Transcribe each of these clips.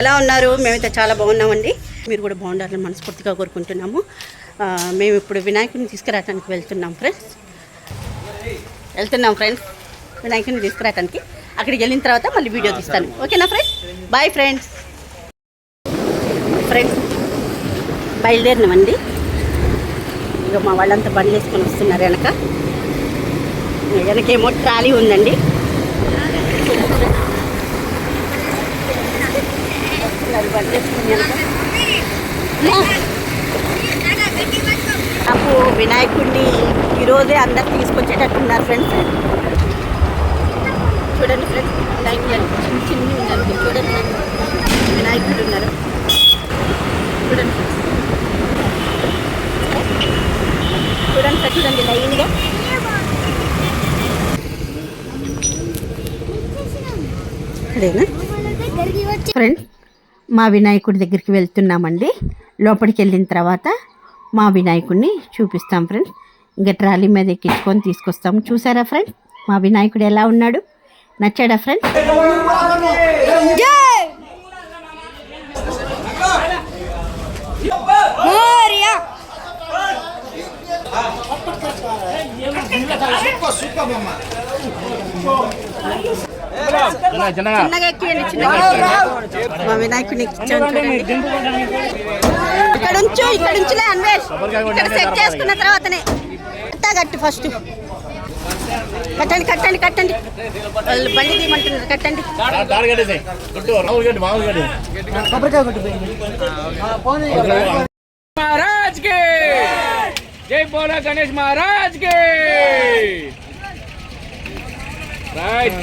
ఎలా ఉన్నారు? మేమైతే చాలా బాగున్నామండి. మీరు కూడా బాగుండాలని మనస్ఫూర్తిగా కోరుకుంటున్నాము. మేము ఇప్పుడు వినాయకుడిని తీసుకురావడానికి వెళ్తున్నాం ఫ్రెండ్స్ వెళ్తున్నాం ఫ్రెండ్స్ వినాయకుడిని తీసుకురావడానికి అక్కడికి వెళ్ళిన తర్వాత మళ్ళీ వీడియో తీస్తాను. ఓకేనా ఫ్రెండ్స్ బాయ్ ఫ్రెండ్స్ ఫ్రెండ్స్ బయలుదేరినామండి. ఇక మా వాళ్ళంతా బండి వేసుకొని వస్తున్నారు వెనక. వెనకేమో ట్రాలీ ఉందండి వస్తున్నారు బండి వేసుకొని వెనక. నాకు వినాయకుడిని ఈరోజే అందరు తీసుకొచ్చేటట్టున్నారు ఫ్రెండ్స్. చూడండి ఫ్రెండ్స్ వినాయకుడు చిన్న చిన్న ఉన్నారు. చూడండి వినాయకుడు ఉన్నారు. చూడండి చూడండి సార్ చూడండి లైన్గా ఫ్రెండ్స్ మా వినాయకుడి దగ్గరికి వెళ్తున్నామండి. లోపలికి వెళ్ళిన తర్వాత మా వినాయకుడిని చూపిస్తాం ఫ్రెండ్స్. ఇంకా ట్రాలీ మీద ఎక్కించుకొని తీసుకొస్తాం. చూసారా ఫ్రెండ్స్? మా వినాయకుడు ఎలా ఉన్నాడు? నచ్చాడా ఫ్రెండ్స్? చిన్నగా మా ఇక్కడ ఇక్కడ సెట్ చేసుకున్న తర్వాతనే కట్టు ఫస్ట్ కట్టండి కట్టండి కట్టండి వాళ్ళు బండి తీయమంటున్నారు కట్టండి మహారాజ్ కే జై బోలా గణేష్ మహారాజ్ కే రైట్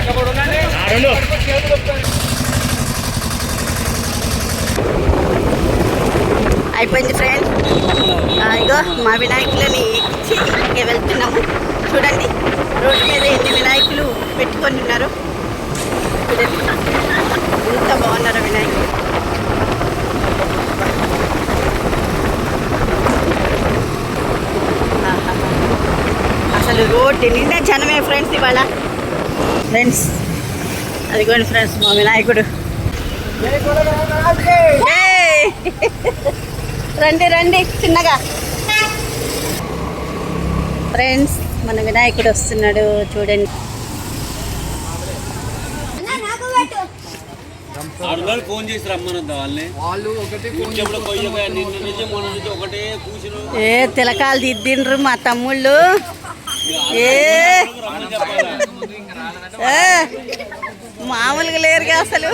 అక్కడ ఉండండి అయిపోయింది ఫ్రెండ్స్ ఇగో మా వినాయకులని ఎక్కించి వెళ్తున్నాము. చూడండి రోడ్డు మీద ఎన్ని వినాయకులు పెట్టుకొని ఉన్నారు. చూడండి. ఎంత బాగున్నారు వినాయకులు ఆహా. రోడ్డు నిండా జనమే ఫ్రెండ్స్ ఇవాళ ఫ్రెండ్స్ అదిగోండి ఫ్రెండ్స్ మా వినాయకుడు! రండి రండి చిన్నగా. ఫ్రెండ్స్ మన వినాయకుడు వస్తున్నాడు చూడండి. ఆడవాళ్ళు ఫోన్ చేసి రమ్మనద్దా వాళ్ళని? వాళ్ళు ఒకటి చెప్పుడు కొయ్యగా నిన్న నుంచి మొన్న నుంచి ఒకటే కూర్చుని ఏ తిలకాలు దిద్దిండ్రు మా తమ్ముళ్ళు. ఏ? మామూలుగా లేరుగా అసలు.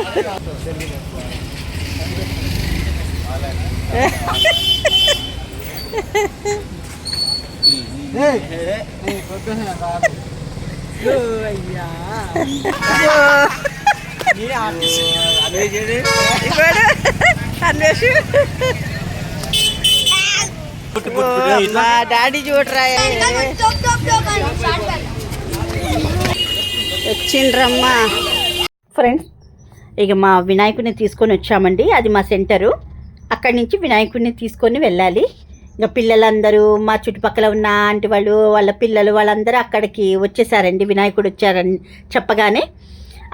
అయ్యా. అన్వేషు. మా డాడీ చూడరా వచ్చిండ్రమ్మా. ఫ్రెండ్స్ ఇక మా వినాయకుడిని తీసుకొని వచ్చామండి. అది మా సెంటరు. అక్కడి నుంచి వినాయకుడిని తీసుకొని వెళ్ళాలి. ఇంకా పిల్లలందరూ మా చుట్టుపక్కల ఉన్న ఆంటీ వాళ్ళు వాళ్ళ పిల్లలు వాళ్ళందరూ అక్కడికి వచ్చేసారండి. వినాయకుడు వచ్చారని చెప్పగానే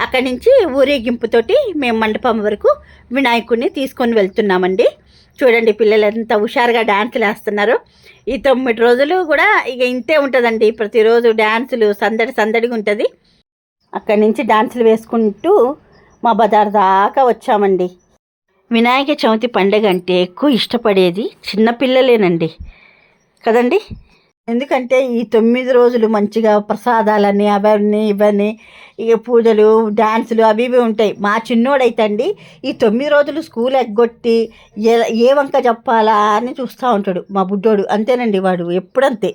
అక్కడి నుంచి ఊరేగింపుతోటి మేము మండపం వరకు వినాయకుడిని తీసుకొని వెళ్తున్నామండి. చూడండి పిల్లలు ఎంత హుషారుగా డ్యాన్సులు వేస్తున్నారు. ఈ తొమ్మిది రోజులు కూడా ఇక ఇంతే ఉంటుందండి. ప్రతిరోజు డ్యాన్సులు సందడి సందడిగా ఉంటుంది. అక్కడి నుంచి డ్యాన్సులు వేసుకుంటూ మా బజార్ దాకా వచ్చామండి. వినాయక చవితి పండుగ అంటే ఎక్కువ ఇష్టపడేది చిన్నపిల్లలేనండి కదండి? ఎందుకంటే ఈ తొమ్మిది రోజులు మంచిగా ప్రసాదాలని అవన్నీ ఇవన్నీ ఇక పూజలు డాన్సులు అవి ఇవి ఉంటాయి. మా చిన్నోడైతే అండి ఈ తొమ్మిది రోజులు స్కూల్ ఎగ్గొట్టి ఏ ఏ వంక చెప్పాలా అని చూస్తూ ఉంటాడు మా బుడ్డోడు. అంతేనండి వాడు ఎప్పుడంతే.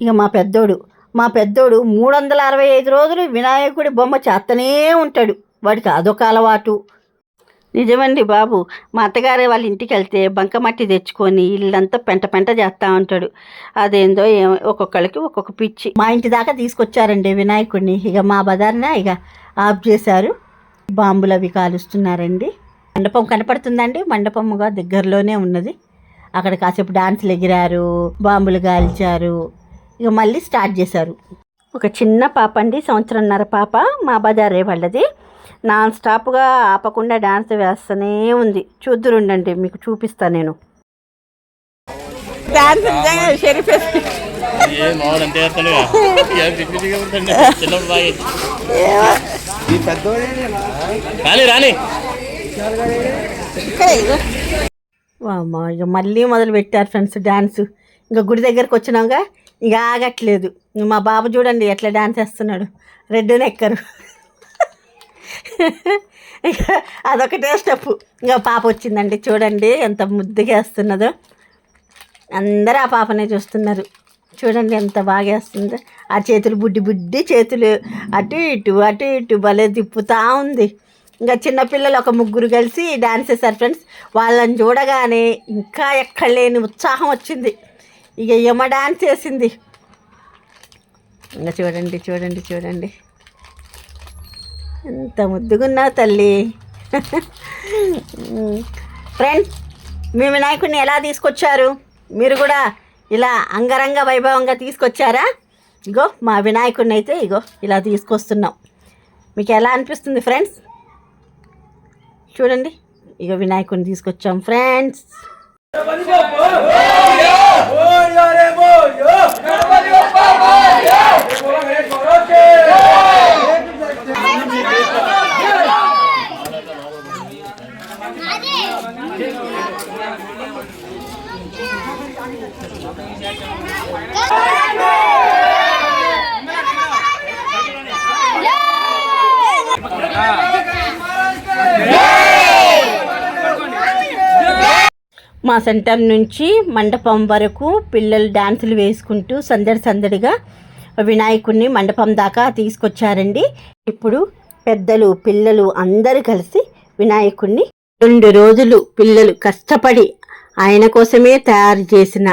ఇక మా పెద్దోడు మా పెద్దోడు మూడు వందల అరవై ఐదు రోజులు వినాయకుడి బొమ్మ చేస్తనే ఉంటాడు. వాడికి అదొక అలవాటు. నిజమండి బాబు. మా అత్తగారే వాళ్ళ ఇంటికి వెళ్తే బంకమట్టి తెచ్చుకొని ఇల్లంతా పెంట పెంట చేస్తూ ఉంటాడు. అదేందో ఏమో ఒక్కొక్కళ్ళకి ఒక్కొక్క పిచ్చి. మా ఇంటి దాకా తీసుకొచ్చారండి వినాయకుడిని. ఇక మా బజార్న ఇక ఆఫ్ చేశారు. బాంబులు అవి కాలుస్తున్నారండి. మండపం కనపడుతుందండి. మండపముగా దగ్గరలోనే ఉన్నది. అక్కడ కాసేపు డాన్సులు ఎగిరారు బాంబులు కాల్చారు ఇక మళ్ళీ స్టార్ట్ చేశారు. ఒక చిన్న పాప అండి సంవత్సరంన్నర పాప. మా బజారే వాళ్ళది. నాన్ స్టాప్గా ఆపకుండా డాన్స్ వేస్తూనే ఉంది. చూద్దురుండండి మీకు చూపిస్తాను నేను. షరీఫ్ చేస్తాడుగా ఇక రాని రాని మళ్ళీ మొదలు పెట్టారు ఫ్రెండ్స్ డాన్స్. ఇంకా గుడి దగ్గరకు వచ్చినాక ఇక ఆగట్లేదు. మా బాబు చూడండి ఎట్లా డాన్స్ వేస్తున్నాడు. రెడ్ నెక్కరు. ఇక అదొకటే స్టెప్. ఇంకా పాప వచ్చిందండి. చూడండి ఎంత ముద్దుగా వేస్తున్నదో అందరూ ఆ పాపనే చూస్తున్నారు. చూడండి ఎంత బాగా వేస్తుందో ఆ చేతులు బుడ్డి బుడ్డి చేతులు అటు ఇటు అటు ఇటు భలే తిప్పుతూ ఉంది. ఇంకా చిన్నపిల్లలు ఒక ముగ్గురు కలిసి డాన్స్ చేశారు ఫ్రెండ్స్. వాళ్ళని చూడగానే ఇంకా ఎక్కడ లేని ఉత్సాహం వచ్చింది. ఇక యమ డాన్స్ చేసింది. ఇంకా చూడండి చూడండి చూడండి. ఎంత ముద్దుగున్నావు తల్లి. ఫ్రెండ్స్ మీ వినాయకుడిని ఎలా తీసుకొచ్చారు? మీరు కూడా ఇలా అంగరంగ వైభవంగా తీసుకొచ్చారా? ఇగో మా వినాయకుడిని అయితే ఇగో ఇలా తీసుకొస్తున్నాం. మీకు ఎలా అనిపిస్తుంది ఫ్రెండ్స్? చూడండి ఇగో వినాయకుడిని తీసుకొచ్చాం. ఫ్రెండ్స్. మా సెంటర్ నుంచి మండపం వరకు పిల్లలు డాన్సులు వేసుకుంటూ సందడి సందడిగా వినాయకుడిని మండపం దాకా తీసుకొచ్చారండి. ఇప్పుడు పెద్దలు పిల్లలు అందరూ కలిసి వినాయకుడిని రెండు రోజులు పిల్లలు కష్టపడి ఆయన కోసమే తయారు చేసిన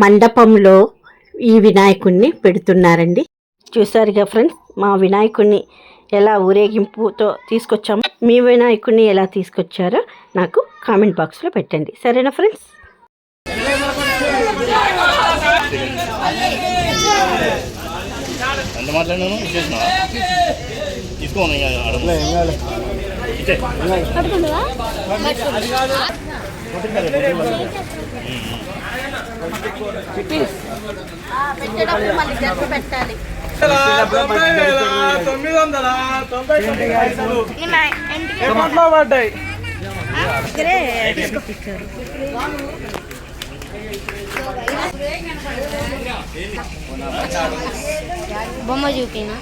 మండపంలో ఈ వినాయకుడిని పెడుతున్నారండి. చూసారుగా ఫ్రెండ్స్ మా వినాయకుడిని ఎలా ఊరేగింపుతో తీసుకొచ్చామో మీ వినాయకుడిని ఎలా తీసుకొచ్చారో నాకు కామెంట్ బాక్స్లో పెట్టండి. సరేనా ఫ్రెండ్స్? ఎంత మాట్లాడినాను? ఇచ్చేసిన? తీసుకోను పెట్టాలి. తొమ్మిది వందల తొంభై తొమ్మిది పడ్డాయి? బొమ్మ చూపినా?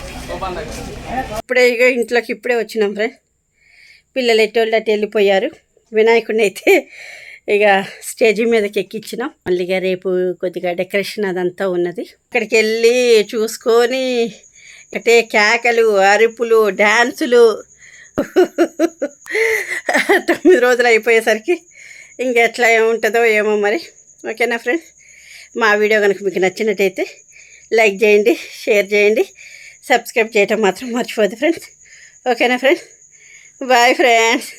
ఇప్పుడే ఇక ఇంట్లోకి ఇప్పుడే వచ్చినాం ఫ్రెండ్. పిల్లలు ఎట్టోళ్ళు అటు వెళ్ళిపోయారు. వినాయకుడిని అయితే ఇక స్టేజి మీదకి ఎక్కించినాం. మళ్ళీగా రేపు కొద్దిగా డెకరేషన్ అదంతా ఉన్నది. ఇక్కడికి వెళ్ళి చూసుకొని అంటే కేకలు అరుపులు డ్యాన్సులు తొమ్మిది రోజులు అయిపోయేసరికి ఇంకెట్లా ఏముంటుందో ఏమో మరి. ఓకేనా ఫ్రెండ్స్? మా వీడియో కనుక మీకు నచ్చినట్టయితే లైక్ చేయండి షేర్ చేయండి సబ్స్క్రైబ్ చేయటం మాత్రం మర్చిపోదు ఫ్రెండ్స్. ఓకేనా ఫ్రెండ్స్? Bye friends.